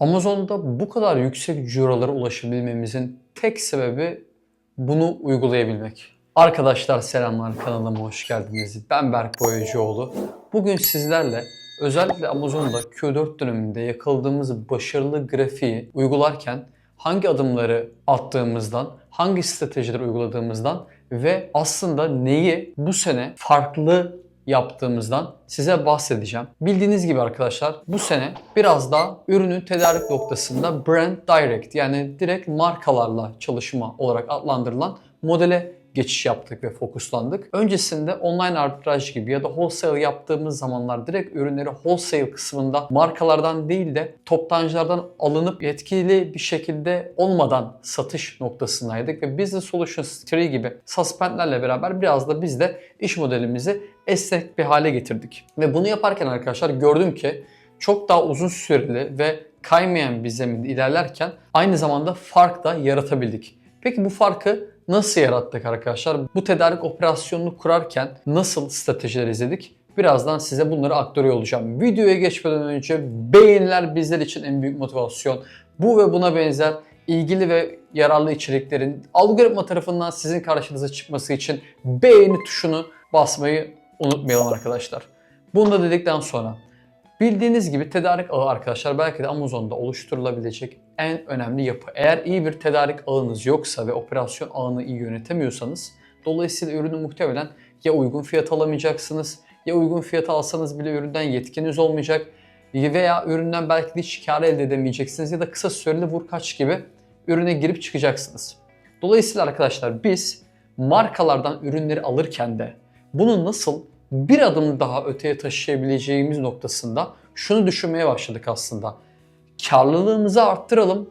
Amazon'da bu kadar yüksek cirolara ulaşabilmemizin tek sebebi bunu uygulayabilmek. Arkadaşlar selamlar kanalıma hoş geldiniz. Ben Berk Boyacıoğlu. Bugün sizlerle özellikle Amazon'da Q4 döneminde yakaladığımız başarılı grafiği uygularken hangi adımları attığımızdan, hangi stratejileri uyguladığımızdan ve aslında neyi bu sene farklı yaptığımızdan size bahsedeceğim. Bildiğiniz gibi arkadaşlar bu sene biraz daha ürünün tedarik noktasında brand direct yani direkt markalarla çalışma olarak adlandırılan modele geçiş yaptık ve fokuslandık. Öncesinde online arbitraj gibi ya da wholesale yaptığımız zamanlar direkt ürünleri wholesale kısmında markalardan değil de toptancılardan alınıp yetkili bir şekilde olmadan satış noktasındaydık ve Business Solutions 3 gibi suspendlerle beraber biraz da biz de iş modelimizi esnek bir hale getirdik. Ve bunu yaparken arkadaşlar gördüm ki çok daha uzun süreli ve kaymayan bir zeminde ilerlerken aynı zamanda fark da yaratabildik. Peki bu farkı nasıl yarattık arkadaşlar? Bu tedarik operasyonunu kurarken nasıl stratejiler izledik? Birazdan size bunları aktarıyor olacağım. Videoya geçmeden önce beğeniler bizler için en büyük motivasyon. Bu ve buna benzer ilgili ve yararlı içeriklerin algoritma tarafından sizin karşınıza çıkması için beğeni tuşunu basmayı unutmayalım arkadaşlar. Bunu da dedikten sonra Bildiğiniz gibi tedarik ağı arkadaşlar belki de Amazon'da oluşturulabilecek en önemli yapı. Eğer iyi bir tedarik ağınız yoksa ve operasyon ağını iyi yönetemiyorsanız dolayısıyla ürünü muhtemelen ya uygun fiyat alamayacaksınız ya uygun fiyata alsanız bile üründen yetkiniz olmayacak veya üründen belki de hiç kar elde edemeyeceksiniz ya da kısa süreli vur kaç gibi ürüne girip çıkacaksınız. Dolayısıyla arkadaşlar biz markalardan ürünleri alırken de bunu nasıl bir adım daha öteye taşıyabileceğimiz noktasında şunu düşünmeye başladık aslında. Karlılığımızı arttıralım,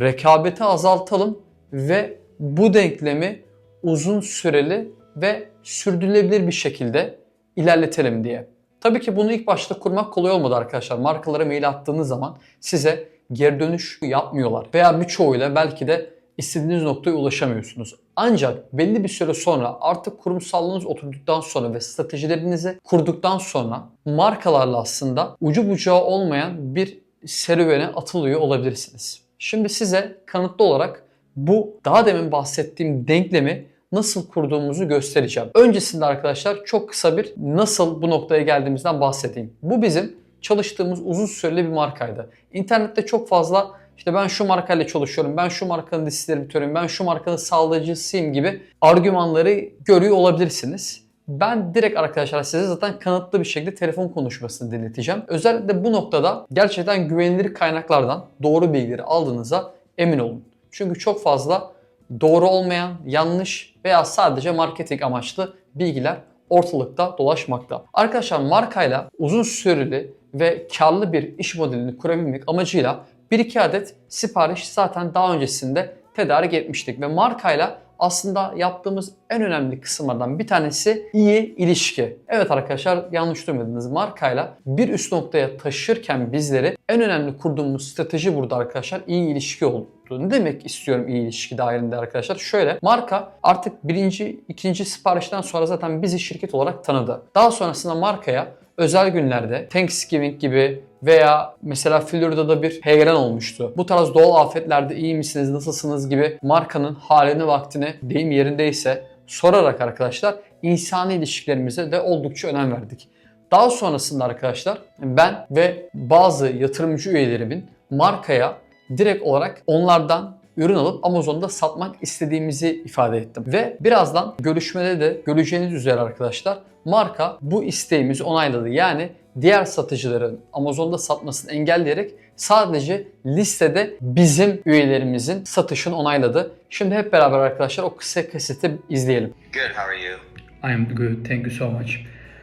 rekabeti azaltalım ve bu denklemi uzun süreli ve sürdürülebilir bir şekilde ilerletelim diye. Tabii ki bunu ilk başta kurmak kolay olmadı arkadaşlar. Markalara mail attığınız zaman size geri dönüş yapmıyorlar. Veya birçoğuyla belki de istediğiniz noktaya ulaşamıyorsunuz. Ancak belli bir süre sonra artık kurumsallığınız oturduktan sonra ve stratejilerinizi kurduktan sonra markalarla aslında ucu bucağı olmayan bir serüvene atılıyor olabilirsiniz. Şimdi size kanıtlı olarak bu daha demin bahsettiğim denklemi nasıl kurduğumuzu göstereceğim. Öncesinde arkadaşlar çok kısa bir nasıl bu noktaya geldiğimizden bahsedeyim. Bu bizim çalıştığımız uzun süreli bir markaydı. İnternette çok fazla işte ben şu markayla çalışıyorum, ben şu markanın distribütörüyüm, ben şu markanın sağlayıcısıyım gibi argümanları görüyor olabilirsiniz. Ben direkt arkadaşlar size zaten kanıtlı bir şekilde telefon konuşmasını dinleteceğim. Özellikle bu noktada gerçekten güvenilir kaynaklardan doğru bilgileri aldığınıza emin olun. Çünkü çok fazla doğru olmayan, yanlış veya sadece marketing amaçlı bilgiler ortalıkta dolaşmakta. Arkadaşlar markayla uzun süreli ve karlı bir iş modelini kurabilmek amacıyla 1-2 adet sipariş zaten daha öncesinde tedarik etmiştik ve markayla aslında yaptığımız en önemli kısımlardan bir tanesi iyi ilişki. Evet arkadaşlar yanlış duymadınız. Markayla bir üst noktaya taşırken bizleri en önemli kurduğumuz strateji burada arkadaşlar iyi ilişki oldu. Ne demek istiyorum iyi ilişki dahilinde arkadaşlar? Şöyle marka artık birinci, ikinci siparişten sonra zaten bizi şirket olarak tanıdı. Daha sonrasında markaya özel günlerde Thanksgiving gibi veya mesela Florida'da bir heyelan olmuştu. Bu tarz doğal afetlerde iyi misiniz, nasılsınız gibi markanın halini vaktini deyim yerindeyse sorarak arkadaşlar insani ilişkilerimize de oldukça önem verdik. Daha sonrasında arkadaşlar ben ve bazı yatırımcı üyelerimin markaya direkt olarak onlardan ürün alıp Amazon'da satmak istediğimizi ifade ettim. Ve birazdan görüşmede de göreceğiniz üzere arkadaşlar marka bu isteğimizi onayladı. Yani diğer satıcıların Amazon'da satmasını engelleyerek sadece listede bizim üyelerimizin satışını onayladı. Şimdi hep beraber arkadaşlar o kısa kesiti izleyelim. Good. How are you? I am good, thank you so much.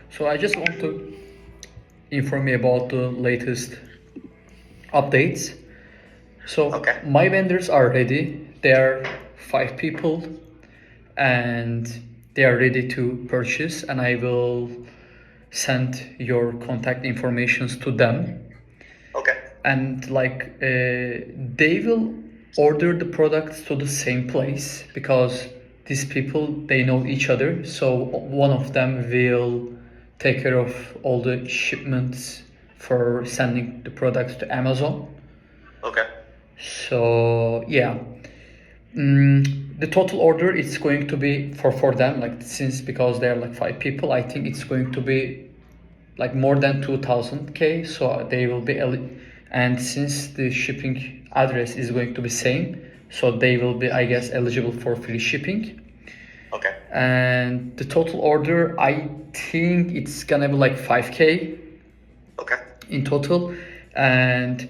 So I just want to inform you about the latest updates. So Okay. my vendors are ready. They are five people and they are ready to purchase and I will send your contact informations to them Okay. and like uh, they will order the products to the same place because these people they know each other so one of them will take care of all the shipments for sending the products to amazon Okay. So yeah, mm, the total order is going to be for for them like since because they're like five people, I think it's going to be like more than two thousand k. So they will be and since the shipping address is going to be same, so they will be I guess eligible for free shipping. Okay. And the total order, I think it's gonna be like five k Okay. in total and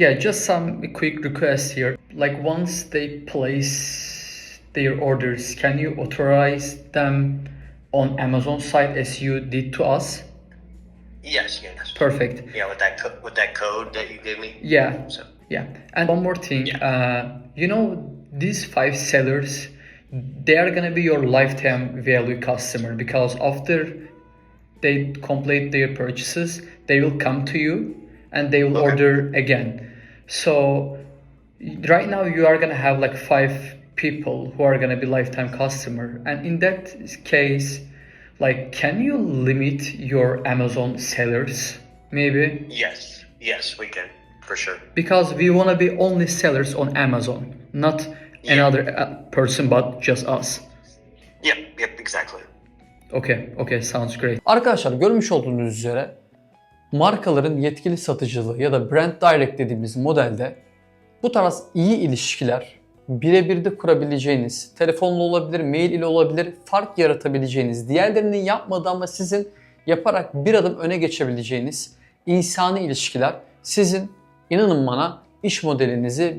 yeah just some quick requests here like once they place their orders can you authorize them on amazon site as you did to us Yes. Yes. perfect Yeah. With that co- with that code that you gave me. yeah So. yeah and one more thing Yeah. uh, you know these five sellers they are gonna be your lifetime value customer because after they complete their purchases they will come to you and they will Okay. order again so right now you are gonna have like five people who are gonna be lifetime customer and in that case like can you limit your amazon sellers maybe Yes. Yes, we can for sure. because we want to be only sellers on amazon not Yeah. another uh, person but just us Yep. Yep. Exactly. okay okay sounds great Arkadaşlar görmüş olduğunuz üzere markaların yetkili satıcılığı ya da brand direct dediğimiz modelde bu tarz iyi ilişkiler birebir de kurabileceğiniz, telefonla olabilir, mail ile olabilir, fark yaratabileceğiniz, diğerlerinin yapmadığı ama sizin yaparak bir adım öne geçebileceğiniz insani ilişkiler sizin inanın bana iş modelinizi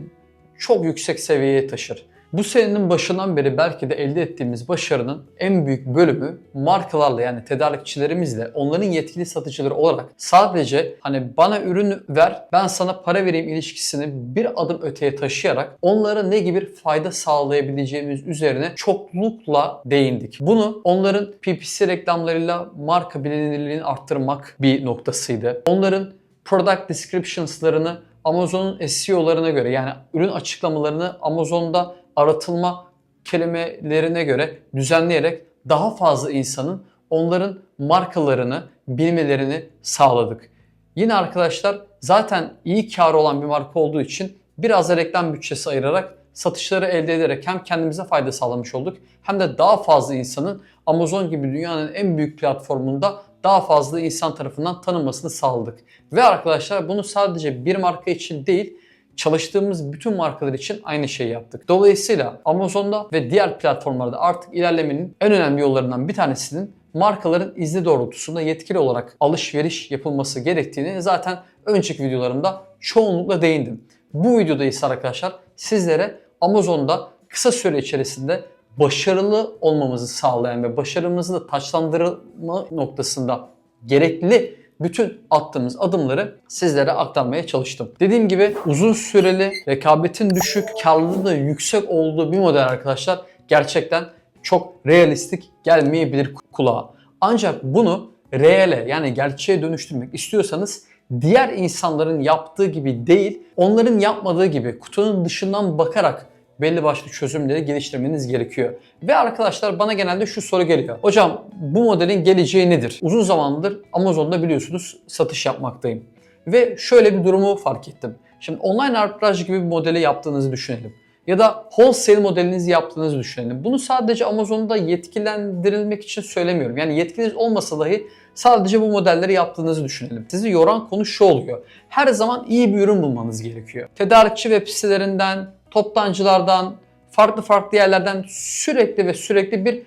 çok yüksek seviyeye taşır. Bu senenin başından beri belki de elde ettiğimiz başarının en büyük bölümü markalarla yani tedarikçilerimizle onların yetkili satıcıları olarak sadece hani bana ürün ver ben sana para vereyim ilişkisini bir adım öteye taşıyarak onlara ne gibi fayda sağlayabileceğimiz üzerine çoklukla değindik. Bunu onların PPC reklamlarıyla marka bilinirliğini arttırmak bir noktasıydı. Onların product descriptions'larını Amazon'un SEO'larına göre yani ürün açıklamalarını Amazon'da aratılma kelimelerine göre düzenleyerek daha fazla insanın onların markalarını bilmelerini sağladık. Yine arkadaşlar zaten iyi kar olan bir marka olduğu için biraz da reklam bütçesi ayırarak satışları elde ederek hem kendimize fayda sağlamış olduk hem de daha fazla insanın Amazon gibi dünyanın en büyük platformunda daha fazla insan tarafından tanınmasını sağladık. Ve arkadaşlar bunu sadece bir marka için değil çalıştığımız bütün markalar için aynı şeyi yaptık. Dolayısıyla Amazon'da ve diğer platformlarda artık ilerlemenin en önemli yollarından bir tanesinin markaların izni doğrultusunda yetkili olarak alışveriş yapılması gerektiğini zaten önceki videolarımda çoğunlukla değindim. Bu videoda ise arkadaşlar sizlere Amazon'da kısa süre içerisinde başarılı olmamızı sağlayan ve başarımızı da taçlandırma noktasında gerekli bütün attığımız adımları sizlere aktarmaya çalıştım. Dediğim gibi uzun süreli, rekabetin düşük, karlılığı da yüksek olduğu bir model arkadaşlar gerçekten çok realistik gelmeyebilir kulağa. Ancak bunu reale yani gerçeğe dönüştürmek istiyorsanız diğer insanların yaptığı gibi değil, onların yapmadığı gibi kutunun dışından bakarak belli başlı çözümleri geliştirmeniz gerekiyor. Ve arkadaşlar bana genelde şu soru geliyor. Hocam bu modelin geleceği nedir? Uzun zamandır Amazon'da biliyorsunuz satış yapmaktayım. Ve şöyle bir durumu fark ettim. Şimdi online arbitraj gibi bir modeli yaptığınızı düşünelim. Ya da wholesale modelinizi yaptığınızı düşünelim. Bunu sadece Amazon'da yetkilendirilmek için söylemiyorum. Yani yetkiniz olmasa dahi sadece bu modelleri yaptığınızı düşünelim. Sizi yoran konu şu oluyor. Her zaman iyi bir ürün bulmanız gerekiyor. Tedarikçi web sitelerinden, toptancılardan, farklı farklı yerlerden sürekli ve sürekli bir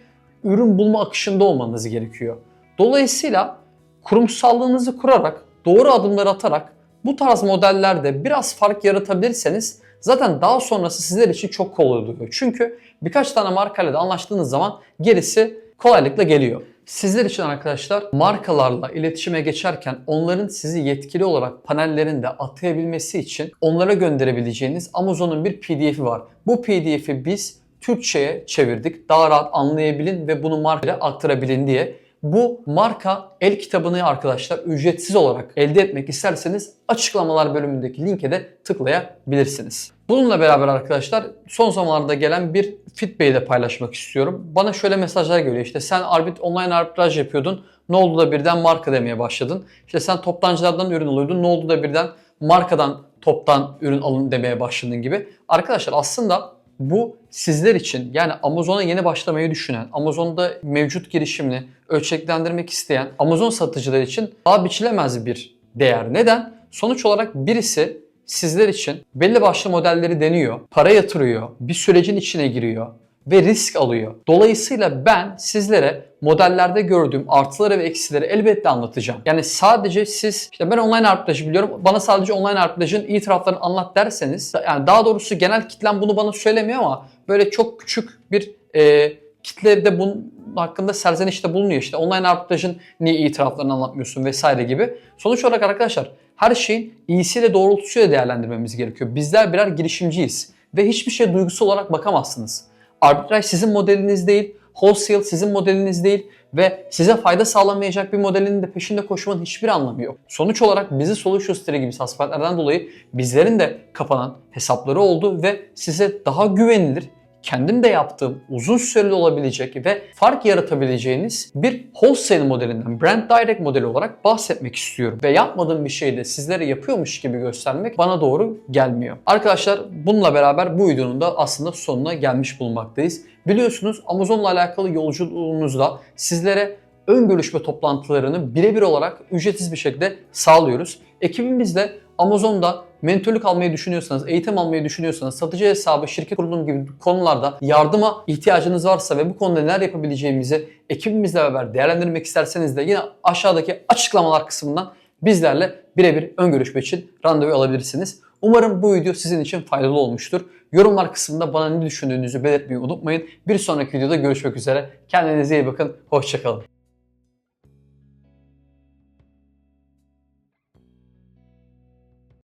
ürün bulma akışında olmanız gerekiyor. Dolayısıyla kurumsallığınızı kurarak, doğru adımlar atarak bu tarz modellerde biraz fark yaratabilirseniz zaten daha sonrası sizler için çok kolay oluyor. Çünkü birkaç tane markayla da anlaştığınız zaman gerisi kolaylıkla geliyor. Sizler için arkadaşlar markalarla iletişime geçerken onların sizi yetkili olarak panellerinde atayabilmesi için onlara gönderebileceğiniz Amazon'un bir PDF'i var. Bu PDF'i biz Türkçe'ye çevirdik. Daha rahat anlayabilin ve bunu markaya aktarabilin diye. Bu marka el kitabını arkadaşlar ücretsiz olarak elde etmek isterseniz açıklamalar bölümündeki linke de tıklayabilirsiniz. Bununla beraber arkadaşlar son zamanlarda gelen bir feedback'i de paylaşmak istiyorum. Bana şöyle mesajlar geliyor işte sen arbit online arbitraj yapıyordun ne oldu da birden marka demeye başladın. İşte sen toptancılardan ürün alıyordun ne oldu da birden markadan toptan ürün alın demeye başladığın gibi. Arkadaşlar aslında bu sizler için yani Amazon'a yeni başlamayı düşünen, Amazon'da mevcut girişimini ölçeklendirmek isteyen Amazon satıcılar için daha biçilemez bir değer. Neden? Sonuç olarak birisi sizler için belli başlı modelleri deniyor, para yatırıyor, bir sürecin içine giriyor ve risk alıyor. Dolayısıyla ben sizlere modellerde gördüğüm artıları ve eksileri elbette anlatacağım. Yani sadece siz işte ben online arbitrajı biliyorum. Bana sadece online arbitrajın iyi taraflarını anlat derseniz yani daha doğrusu genel kitlem bunu bana söylemiyor ama böyle çok küçük bir e, kitle de bunun hakkında serzenişte bulunuyor. İşte online arbitrajın niye iyi taraflarını anlatmıyorsun vesaire gibi. Sonuç olarak arkadaşlar her şeyin iyisiyle doğrultusuyla değerlendirmemiz gerekiyor. Bizler birer girişimciyiz ve hiçbir şeye duygusal olarak bakamazsınız. Arbitraj sizin modeliniz değil, wholesale sizin modeliniz değil ve size fayda sağlamayacak bir modelin de peşinde koşmanın hiçbir anlamı yok. Sonuç olarak bizi Solution Store gibi hastanelerden dolayı bizlerin de kapanan hesapları oldu ve size daha güvenilir, kendim de yaptığım uzun süreli olabilecek ve fark yaratabileceğiniz bir wholesale modelinden, brand direct modeli olarak bahsetmek istiyorum. Ve yapmadığım bir şeyi de sizlere yapıyormuş gibi göstermek bana doğru gelmiyor. Arkadaşlar bununla beraber bu videonun da aslında sonuna gelmiş bulunmaktayız. Biliyorsunuz Amazon'la alakalı yolculuğunuzda sizlere ön görüşme toplantılarını birebir olarak ücretsiz bir şekilde sağlıyoruz. Ekibimizle Amazon'da mentörlük almayı düşünüyorsanız, eğitim almayı düşünüyorsanız, satıcı hesabı, şirket kurulum gibi konularda yardıma ihtiyacınız varsa ve bu konuda neler yapabileceğimizi ekibimizle beraber değerlendirmek isterseniz de yine aşağıdaki açıklamalar kısmından bizlerle birebir ön görüşme için randevu alabilirsiniz. Umarım bu video sizin için faydalı olmuştur. Yorumlar kısmında bana ne düşündüğünüzü belirtmeyi unutmayın. Bir sonraki videoda görüşmek üzere. Kendinize iyi bakın. Hoşçakalın.